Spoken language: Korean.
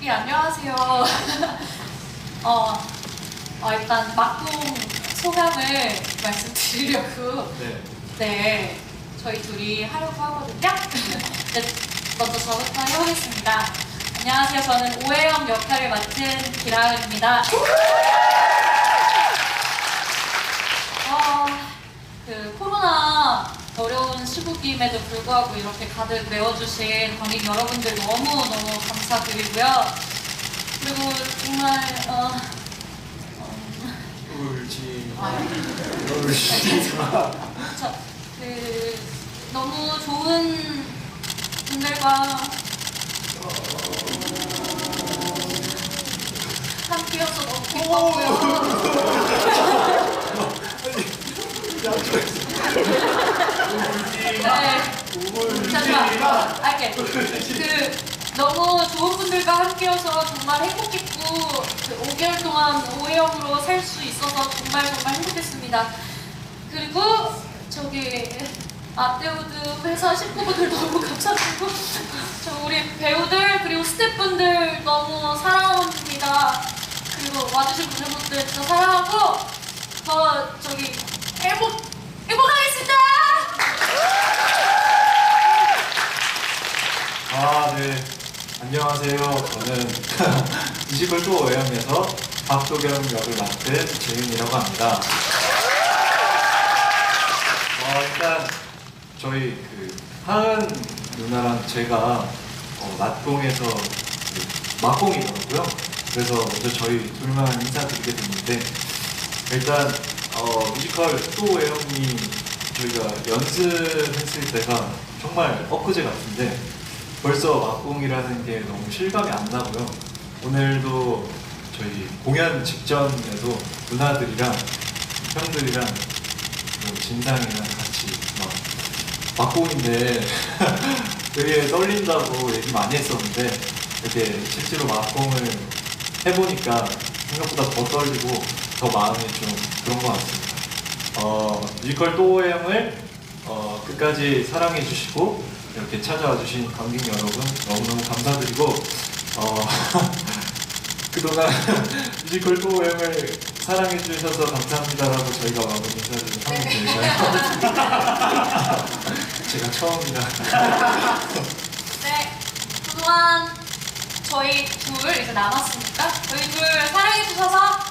어, 예, 안녕하세요. 어, 어, 일단 막공 소감을 말씀드리려고 네. 네, 저희 둘이 하려고 하거든요. 네, 먼저 저부터 해보겠습니다. 안녕하세요. 저는 오해영 역할을 맡은 기라은입니다. 어, 그 코로나 어려운 시국임에도 불구하고 이렇게 가득 메워주신 관객 여러분들 너무너무 감사드리고요. 그리고 정말 어, 울지 아, 울지 마. 저, 그 너무 좋은 분들과 함께여서 너무 기뻤고요. 네. 잠시만. 알게. 그 너무 좋은 분들과 함께여서 정말 행복했고 그 5개월 동안 오해영으로 살 수 있어서 정말 정말 행복했습니다. 그리고 저기 아떼우드 회사 식구분들 너무 감사드리고 저 우리 배우들 그리고 스태프분들 너무 사랑합니다. 그리고 와주신 분들분들 진짜 사랑하고 저 저기 행복 행복하겠습니다. 아, 네. 안녕하세요. 저는 뮤지컬 또 오해영에서 박도경 역을 맡은 재윤이라고 합니다. 어, 일단 저희 그 하은 누나랑 제가 어, 낮공에서 그 막공이더라고요. 그래서 먼저 저희 둘만 인사드리게 됐는데 일단 어, 뮤지컬 또 오해영이 저희가 연습했을 때가 정말 엊그제 같은데 벌써 막공이라는 게 너무 실감이 안 나고요. 오늘도 저희 공연 직전에도 누나들이랑 형들이랑 뭐 진상이랑 같이 막 막공인데 되게 떨린다고 얘기 많이 했었는데 이렇게 실제로 막공을 해보니까 생각보다 더 떨리고 더 마음이 좀 그런 것 같습니다. 어, 뮤지컬 또오해영을 어, 끝까지 사랑해 주시고 이렇게 찾아와 주신 관객 여러분 너무너무 감사드리고 어, 그동안 뮤지컬 또오해영을 사랑해 주셔서 감사합니다라고 저희가 마무리 인사를 하면 될까요? 제가 처음이라 네, 그동안 저희 둘 이제 남았으니까 저희 둘 사랑해 주셔서